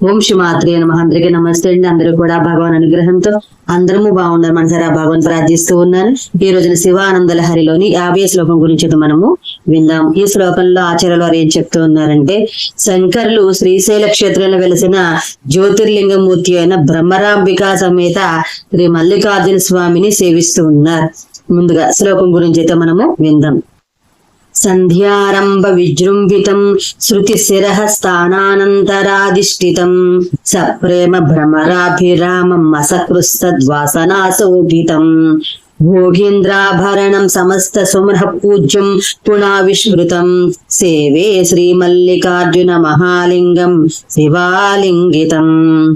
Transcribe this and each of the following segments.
ఓం శ్రీ నమ. అందరికీ నమస్తే అండి. అందరూ కూడా భగవాన్ అనుగ్రహంతో అందరము బాగున్నారు. మనసారా భగవాన్ ప్రార్థిస్తూ ఉన్నాను. ఈ రోజున శివానందల హరిలోని యాభై శ్లోకం గురించి అయితే మనము విందాం. ఈ శ్లోకంలో ఆచార్యులు వారు ఏం చెప్తూ ఉన్నారంటే శంకర్లు శ్రీశైల క్షేత్రంలో వెలిసిన జ్యోతిర్లింగమూర్తి అయిన బ్రహ్మరాంబికా సమేత శ్రీ మల్లికార్జున స్వామిని సేవిస్తూ ఉన్నారు. ముందుగా శ్లోకం గురించి అయితే మనము విందాం. సంధ్యారంభ విజృంభితం శృతి శిరః స్థానానంతరాధిష్ఠితం సప్రేమ భ్రమరాభిరామం అసకృస్తద్వాసనాశోభితం భోగీంద్రాభరణం సమస్త సుమః పూజ్యం పునావిష్కృతం సేవే శ్రీమల్లికార్జున మహాలింగం శివాలింగితం.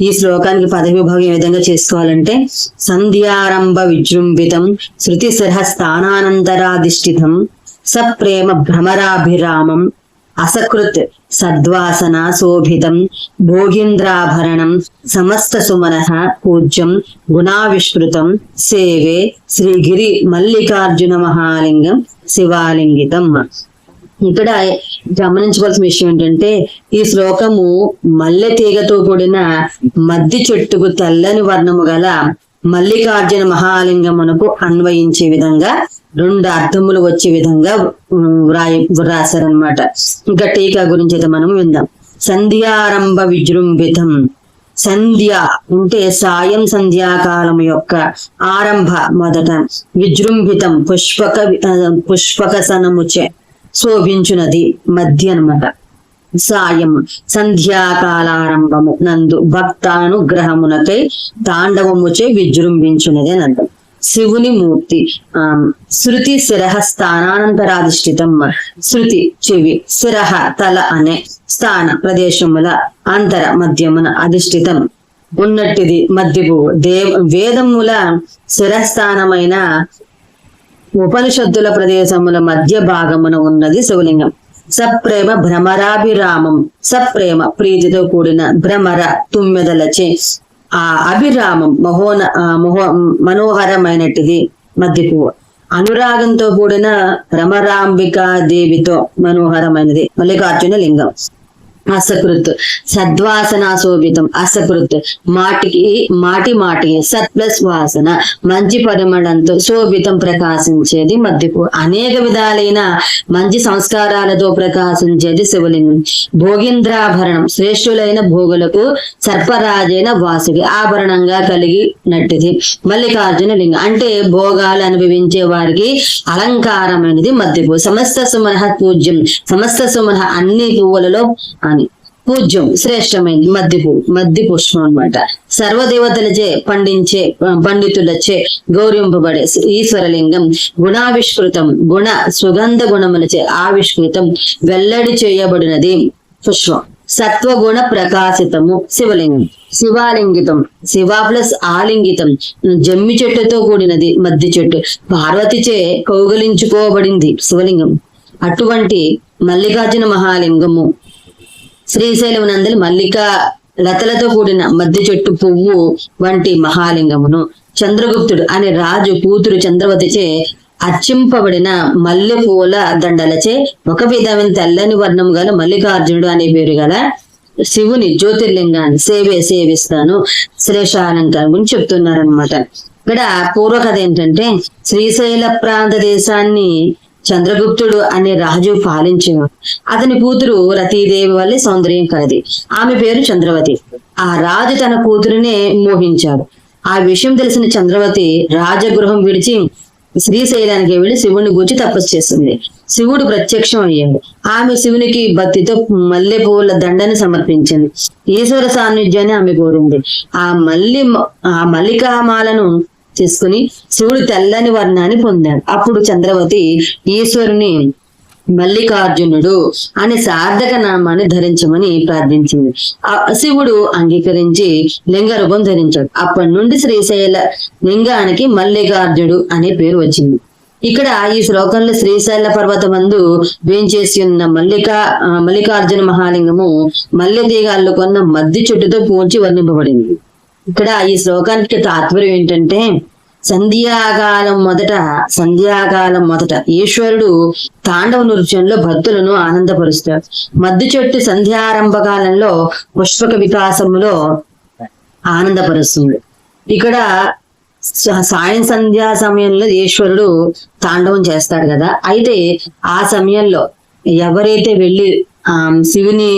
ఈ శ్లోకానికి పద విభాగం ఏ విధంగా చేసుకోవాలంటే సంధ్యారంభ విజృంభితం శృతి శిరః స్థానానంతరాధిష్ఠితం సప్రేమ భ్రమరాభిరామం అసకృత్ సద్వాసన శోభితం భోగీంద్రాభరణం సమస్త సుమన పూజ్యం గుణావిష్కృతం సేవే శ్రీగిరి మల్లికార్జున మహాలింగం శివాలింగితం. ఇక్కడ గమనించవలసిన విషయం ఏంటంటే ఈ శ్లోకము మల్లె తీగతో కూడిన మద్ది చెట్టుకు తెల్లని వర్ణము గల మల్లికార్జున మహాలింగమునకు అన్వయించే విధంగా రెండు అర్థములు వచ్చే విధంగా వ్రాయి వ్రాసారనమాట ఇంకా టీకా గురించి అయితే మనం విందాం. సంధ్యారంభ విజృంభితం. సంధ్య అంటే సాయం సంధ్యాకాలం యొక్క ఆరంభ మొదట విజృంభితం పుష్పక పుష్పకసనముచే శోభించునది మధ్య అన్నమాట సాయం సంధ్యాకాలారంభము నందు భక్తానుగ్రహమునకై తాండవముచే విజృంభించున్నది అని అర్థం. శివుని మూర్తి ఆ శృతి శిరహ స్థానానంతరాధిష్ఠితం శృతి చెవి శిరహ తల అనే స్థాన ప్రదేశముల అంతర మధ్యమున అధిష్ఠితం. ఉన్నట్టిది మధ్యపు దేవ వేదముల శిరస్థానమైన ఉపనిషత్తుల ప్రదేశముల మధ్య భాగమున ఉన్నది శివలింగం. సప్రేమ భ్రమరాభిరామం సప్రేమ ప్రీతితో కూడిన భ్రమర తుమ్మెదలచే ఆ అభిరామం మహోన ఆ మహో మనోహరమైనటిది మధ్య పువ్వు అనురాగంతో కూడిన రమరాంబికా దేవితో మనోహరమైనది. మల్లికార్జున లింగం అసకృత్. సద్వాసన శోభితం అసకృత్. మాటికి మాటి మాటికి సత్ ప్లస్ వాసన. మంచి పరిమళంతో శోభితం ప్రకాశించేది మధ్యపు. అనేక విధాలైన మంచి సంస్కారాలతో ప్రకాశించేది శివలింగం భోగింద్రాభరణం శ్రేష్ఠులైన భోగులకు సర్పరాజైన వాసుకి ఆభరణంగా కలిగి నట్టిది మల్లికార్జున లింగం. అంటే భోగాలు అనుభవించే వారికి అలంకారమైనది మధ్యపు. సమస్త సుమనహ పూజ్యం. సమస్త సుమనహ అన్ని పువ్వులలో పూజ్యం శ్రేష్టమైంది మద్ది పువ్వు పుష్పం అన్నమాట. సర్వదేవతలచే పండించే పండితులచే గౌరవింపబడే ఈశ్వరలింగం గుణావిష్కృతం గుణ సుగంధ గుణములచే ఆవిష్కృతం వెల్లడి చేయబడినది పుష్పం. సత్వగుణ ప్రకాశితము శివలింగం. శివాలింగితం శివ ప్లస్ ఆలింగితం జమ్మి చెట్టుతో కూడినది మద్ది చెట్టు. పార్వతిచే కౌగలించుకోబడింది శివలింగం. అటువంటి మల్లికార్జున మహాలింగము శ్రీశైలం నందలి మల్లిక లతలతో కూడిన మధ్య చెట్టు పువ్వు వంటి మహాలింగమును. చంద్రగుప్తుడు అనే రాజు కూతురు చంద్రవతిచే అర్చింపబడిన మల్లె పూల దండలచే ఒక విధమైన తెల్లని వర్ణం గల మల్లికార్జునుడు అనే పేరు గల శివుని జ్యోతిర్లింగాన్ని సేవే సేవిస్తాను. శ్రేషాలంకారం గురించి చెప్తున్నారనమాట ఇక్కడ పూర్వకథ ఏంటంటే శ్రీశైల ప్రాంత దేశాన్ని చంద్రగుప్తుడు అనే రాజు పాలించేవాడు అతని కూతురు రతీదేవి వల్ల సౌందర్యం కలది. ఆమె పేరు చంద్రవతి. ఆ రాజు తన కూతురునే మోహించాడు. ఆ విషయం తెలిసిన చంద్రవతి రాజగృహం విడిచి శ్రీశైలానికి వెళ్ళి శివుని గురించి తపస్సు చేస్తుంది శివుడు ప్రత్యక్షం అయ్యాడు. ఆమె శివునికి భక్తితో మల్లె పువ్వుల దండని సమర్పించింది. ఈశ్వర సాన్నిధ్యాన్ని ఆమె కోరింది. ఆ మల్లి ఆ మల్లికామాలను చేసుకుని శివుడు తెల్లని వర్ణాన్ని పొందాడు. అప్పుడు చంద్రవతి ఈశ్వరుని మల్లికార్జునుడు అనే సార్థక నామాన్ని ధరించమని ప్రార్థించింది. ఆ శివుడు అంగీకరించి లింగ రూపం ధరించాడు. అప్పటి నుండి శ్రీశైల లింగానికి మల్లికార్జునుడు అనే పేరు వచ్చింది. ఇక్కడ ఈ శ్లోకంలో శ్రీశైల పర్వతమందు వేంచేసి ఉన్న మల్లిక మల్లికార్జున మహాలింగము మల్లె తీగ కొన్న మద్ది చెట్టుతో పోల్చి వర్ణింపబడింది. ఇక్కడ ఈ శ్లోకానికి తాత్పర్యం ఏంటంటే సంధ్యాకాలం మొదట సంధ్యాకాలం మొదట ఈశ్వరుడు తాండవ నృత్యంలో భక్తులను ఆనందపరుస్తాడు మద్దు చెట్టు సంధ్యారంభ కాలంలో పుష్పక వికాసములో ఆనందపరుస్తుంది ఇక్కడ సాయం సంధ్యా సమయంలో ఈశ్వరుడు తాండవం చేస్తాడు కదా. అయితే ఆ సమయంలో ఎవరైతే వెళ్ళి శివుని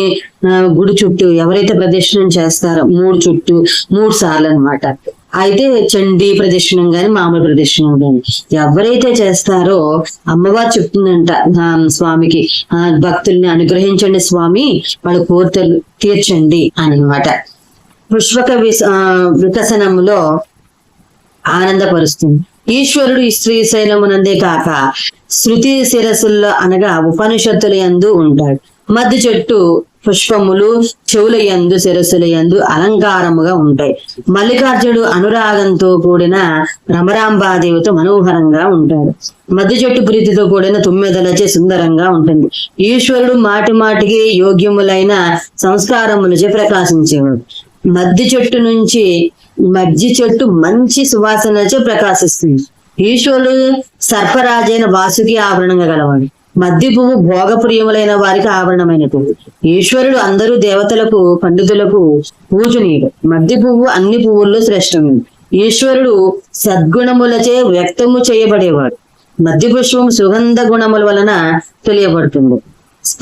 గుడి చుట్టూ ఎవరైతే ప్రదక్షిణం చేస్తారో మూడు చుట్టూ మూడు సార్లు అనమాట అయితే చండీ ప్రదక్షిణం గాని మామూలు ప్రదక్షిణం గాని ఎవరైతే చేస్తారో అమ్మవారు చెప్తుందంట స్వామికి ఆ భక్తుల్ని అనుగ్రహించండి స్వామి వాళ్ళ కోరికలు తీర్చండి అని అనమాట పుష్పక వికసనములో ఆనందపరుస్తుంది. ఈశ్వరుడు ఈ శ్రీశైలమునందే కాక శృతి శిరస్సుల్లో అనగా ఉపనిషత్తుల యందు ఉంటాడు. మద్దు చెట్టు పుష్పములు చెవుల యందు యందు అలంకారముగా ఉంటాయి. మల్లికార్జునుడు అనురాగంతో కూడిన రమరాంబాదేవితో మనోహరంగా ఉంటాడు. మధ్య చెట్టు ప్రీతితో కూడిన తుమ్మెదలచే సుందరంగా ఉంటుంది. ఈశ్వరుడు మాటి మాటికి యోగ్యములైన సంస్కారములచే ప్రకాశించేవాడు. మద్ది చెట్టు నుంచి మజ్జి చెట్టు మంచి సువాసనచే ప్రకాశిస్తుంది. ఈశ్వరుడు సర్పరాజైన వాసుకి ఆవరణంగా గలవాడు. మద్ది పువ్వు భోగప్రియములైన వారికి ఆభరణమైన పువ్వు ఈశ్వరుడు అందరూ దేవతలకు పండితులకు పూజనీయుడు. మద్ది పువ్వు అన్ని పువ్వుల్లో శ్రేష్టమైనది ఈశ్వరుడు సద్గుణములచే వ్యక్తము చేయబడేవాడు. మద్ది పుష్పం సుగంధ గుణముల వలన తెలియబడుతుంది.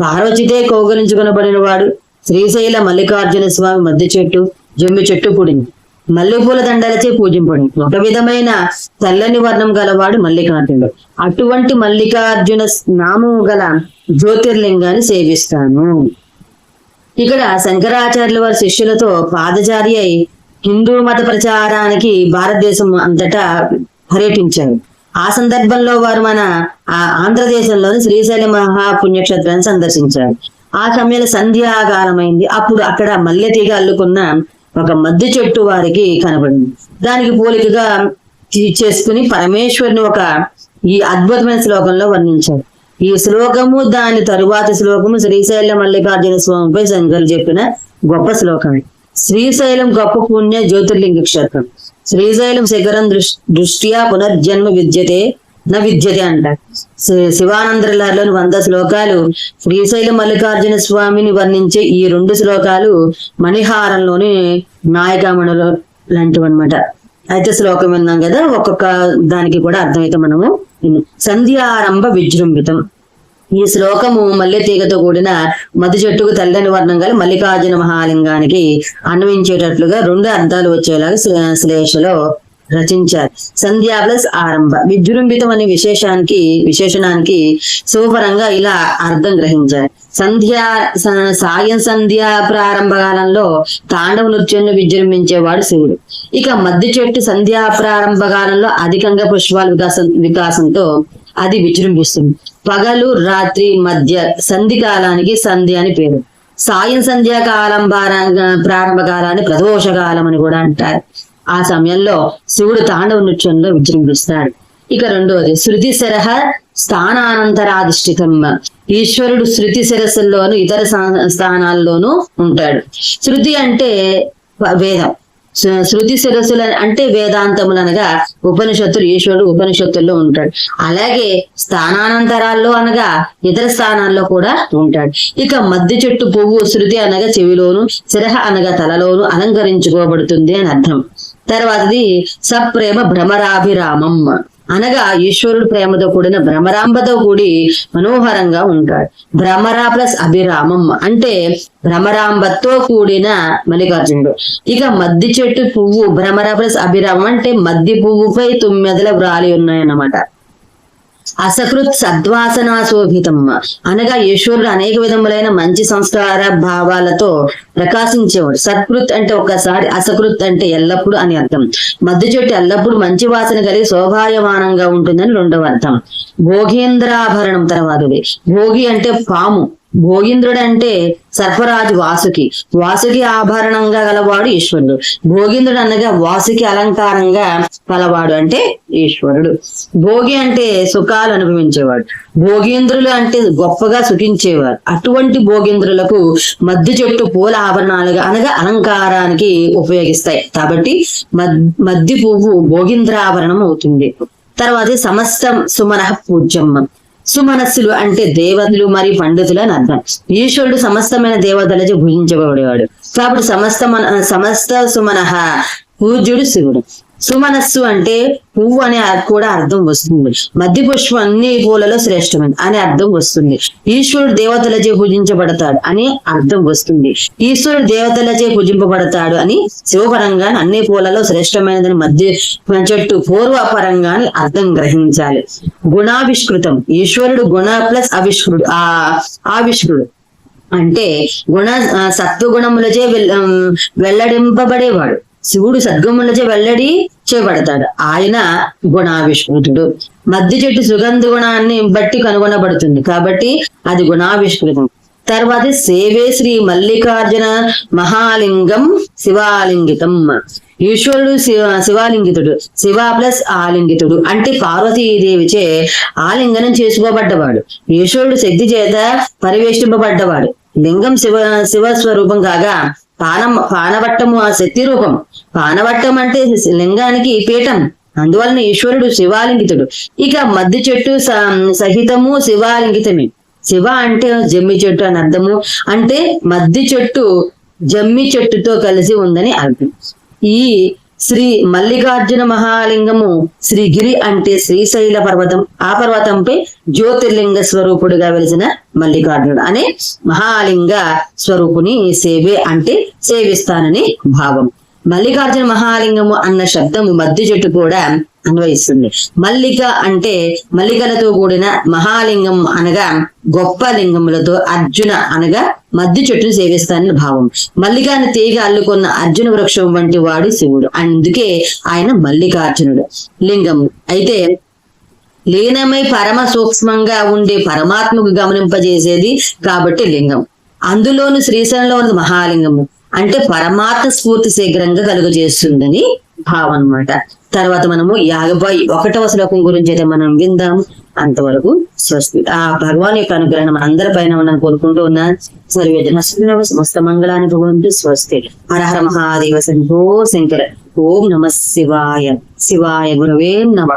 పార్వతితే కౌగలించుకునబడిన వాడు శ్రీశైల మల్లికార్జున స్వామి మద్ది చెట్టు జమ్మి చెట్టు పుడింది మల్లెపూల దండలచే పూజింపడి. ఒక విధమైన తెల్లని వర్ణం గలవాడు మల్లికార్జునుడు. అటువంటి మల్లికార్జున నామము గల జ్యోతిర్లింగాన్ని సేవిస్తాను. ఇక్కడ శంకరాచార్యుల వారి శిష్యులతో పాదచారి అయి హిందూ మత ప్రచారానికి భారతదేశం అంతటా పర్యటించారు. ఆ సందర్భంలో వారు మన ఆంధ్రదేశంలోని శ్రీశైలి మహాపుణ్యక్షేత్రాన్ని సందర్శించారు. ఆ సమయంలో సంధ్యాకాలమైంది అప్పుడు అక్కడ మల్లె తీగ అల్లుకున్న ఒక మద్ది చెట్టు వారికి కనబడింది. దానికి పోలికగా చేసుకుని పరమేశ్వరుని ఒక ఈ అద్భుతమైన శ్లోకంలో వర్ణించారు. ఈ శ్లోకము దాని తరువాత శ్లోకము శ్రీశైల మల్లికార్జున స్వామిపై శంకరులు చెప్పిన గొప్ప శ్లోకమే. శ్రీశైలం గొప్ప పుణ్య జ్యోతిర్లింగ క్షేత్రం. శ్రీశైలం శిఖరం దృష్- దృష్ట్యా పునర్జన్మ విద్యతే నా విద్యతే అంటారు శి- వంద శ్లోకాలు శ్రీశైల మల్లికార్జున స్వామిని వర్ణించే ఈ రెండు శ్లోకాలు మణిహారంలోని నాయకామణులు లాంటివి అనమాట అయితే శ్లోకం విన్నాం కదా ఒక్కొక్క దానికి కూడా అర్థమైతే మనము సంధ్యారంభ విజృంభితం. ఈ శ్లోకము మల్లె తీగతో కూడిన మధు చెట్టుకు తెల్లని వర్ణం గల మల్లికార్జున మహాలింగానికి అన్వయించేటట్లుగా రెండు అర్థాలు వచ్చేలాగా శ్లే- శ్లేషలో రచించారు. సంధ్యా ప్లస్ ఆరంభ. విజృంభితం అనే విశేషానికి విశేషణానికి శుభపరంగా ఇలా అర్థం గ్రహించారు. సంధ్యా సాయం సంధ్యా ప్రారంభ కాలంలో తాండవ నృత్యంలో విజృంభించేవాడు శివుడు. ఇక మధ్య చెట్టు సంధ్యా ప్రారంభ కాలంలో అధికంగా పుష్పాల వికాసం వికాసంతో అది విజృంభిస్తుంది. పగలు రాత్రి మధ్య సంధి కాలానికి సంధ్య అని పేరు. సాయం సంధ్యా కాలం ప్రారంభ కాలాన్ని ప్రదోష కాలం అని కూడా అంటారు. ఆ సమయంలో శివుడు తాండవ నృత్యంలో విజృంభిస్తాడు. ఇక రెండవది శృతి శరహ స్థానానంతరాధిష్ఠితం. ఈశ్వరుడు శృతి శిరస్సుల్లోను ఇతర స్థానాల్లోనూ ఉంటాడు. శృతి అంటే వేదం. శృతి శిరస్సుల అంటే వేదాంతములు అనగా ఉపనిషత్తులు ఈశ్వరుడు ఉపనిషత్తుల్లో ఉంటాడు. అలాగే స్థానానంతరాల్లో అనగా ఇతర స్థానాల్లో కూడా ఉంటాడు. ఇక మధ్య చెట్టు పువ్వు శృతి అనగా చెవిలోను శిరహ అనగా తలలోను అలంకరించుకోబడుతుంది అని అర్థం. తర్వాతది సప్రేమ భ్రమరాభిరామం. అనగా ఈశ్వరుడు ప్రేమతో కూడిన భ్రమరాంబతో కూడి మనోహరంగా ఉంటాడు. భ్రమర ప్లస్ అభిరామం అంటే భ్రమరాంబతో కూడిన మల్లికార్జునుడు. ఇక మద్ది చెట్టు పువ్వు భ్రమర ప్లస్ అభిరామం అంటే మద్ది పువ్వుపై తుమ్మెదల వ్రాలి ఉన్నాయన్నమాట. అసకృత్ సద్వాసనాశోభితం. అనగా ఈశ్వరుడు అనేక విధములైన మంచి సంస్కార భావాలతో ప్రకాశించేవాడు. సత్కృత్ అంటే ఒక్కసారి అసకృత్ అంటే ఎల్లప్పుడు అని అర్థం. మధ్య చెట్టు ఎల్లప్పుడు మంచి వాసన కలిగి శోభాయమానంగా ఉంటుందని రెండవ అర్థం. భోగేంద్రాభరణం తర్వాతది. భోగి అంటే పాము. భోగీంద్రుడు అంటే సర్పరాజు వాసుకి. వాసుకి ఆభరణంగా గలవాడు ఈశ్వరుడు. భోగింద్రుడు అనగా వాసుకి అలంకారంగా గలవాడు అంటే ఈశ్వరుడు. భోగి అంటే సుఖాలు అనుభవించేవాడు. భోగీంద్రులు అంటే గొప్పగా సుఖించేవారు. అటువంటి భోగీంద్రులకు మద్ది చెట్టు పూల ఆభరణాలుగా అనగా అలంకారానికి ఉపయోగిస్తాయి. కాబట్టి మద్ మద్ది పువ్వు భోగింద్రాభరణం అవుతుంది. తర్వాత సమస్తం సుమన పూజ్యమ్మ. సుమనస్సులు అంటే దేవతలు మరియు పండితులు అని అర్థం. ఈశ్వరుడు సమస్తమైన దేవతలచే పూజించబడేవాడు కాబట్టి సమస్త మన సమస్త సుమన పూజ్యుడు శివుడు. సుమనస్సు అంటే పువ్వు అనే కూడా అర్థం వస్తుంది. మధ్య పుష్పం అన్ని పూలలో శ్రేష్టమైనది అనే అర్థం వస్తుంది. ఈశ్వరుడు దేవతలచే పూజించబడతాడు అని అర్థం వస్తుంది. ఈశ్వరుడు దేవతలచే పూజింపబడతాడు అని శివపరంగా అన్ని పూలలో శ్రేష్టమైనదని మధ్య చెట్టు పూర్వపరంగా అని అర్థం గ్రహించాలి. గుణావిష్కృతం. ఈశ్వరుడు గుణ ప్లస్ అవిష్కృడు ఆ ఆవిష్కృడు. అంటే గుణ సత్వగుణములచే వెల్- వెల్లడింపబడేవాడు. శివుడు సద్గుణములచే వెల్లడి చేయబడతాడు. ఆయన గుణావిష్కృతుడు. మధ్య చెట్టు సుగంధ గుణాన్ని బట్టి కనుగొనబడుతుంది. కాబట్టి అది గుణావిష్కృతం. తర్వాత సేవే శ్రీ మల్లికార్జున మహాలింగం శివాలింగితం. ఈశ్వరుడు శివ శివాలింగితుడు. శివ ప్లస్ ఆలింగితుడు. అంటే పార్వతీదేవిచే ఆలింగనం చేసుకోబడ్డవాడు. ఈశ్వరుడు శక్తి చేత పరివేషింపబడ్డవాడు లింగం శివ శివ స్వరూపం కాగా పానం పానవట్టము ఆ శక్తి రూపం పానవట్టం అంటే లింగానికి పీఠం. అందువలన ఈశ్వరుడు శివాలింగితుడు. ఇక మద్ది చెట్టు స- సహితము శివాలింగితమే. శివ అంటే జమ్మి చెట్టు అని అర్థము. అంటే మద్ది చెట్టు జమ్మి చెట్టుతో కలిసి ఉందని అర్థం. ఈ శ్రీ మల్లికార్జున మహాలింగము శ్రీగిరి అంటే శ్రీశైల పర్వతం. ఆ పర్వతంపై జ్యోతిర్లింగ స్వరూపుడుగా వెలిసిన మల్లికార్జునుడు అనే మహాలింగ స్వరూపుని సేవే అంటే సేవిస్తానని భావం. మల్లికార్జున మహాలింగము అన్న శబ్దము మధ్య చెట్టు కూడా అన్వయిస్తుంది. మల్లిక అంటే మల్లికలతో కూడిన మహాలింగం అనగా గొప్ప లింగములతో అర్జున అనగా మధ్య చెట్టును సేవిస్తానని భావం. మల్లికాని తీగ అల్లుకున్న అర్జున వృక్షం వంటి వాడు శివుడు. అందుకే ఆయన మల్లికార్జునుడు. లింగం. అయితే లీనమై పరమ సూక్ష్మంగా ఉండే పరమాత్మకు గమనింపజేసేది కాబట్టి లింగం. అందులోను శ్రీశైలంలో ఉన్నది మహాలింగము. అంటే పరమాత్మ స్ఫూర్తి శీఘ్రంగా కలుగజేస్తుందని భావం అన్నమాట తర్వాత మనము యాభై ఒకటవ శ్లోకం గురించి అయితే మనం విందాం అంతవరకు స్వస్తి ఆ భగవాన్ యొక్క అనుగ్రహం మన అందరి పైన మనం కోరుకుంటూ ఉన్నా సర్వేజన సమస్త మంగళాన్ని భగవంతు స్వస్తి. హరహర మహాదేవ శంభో శంకర. ఓం నమ శివాయ. శివాయ గురవే నమ.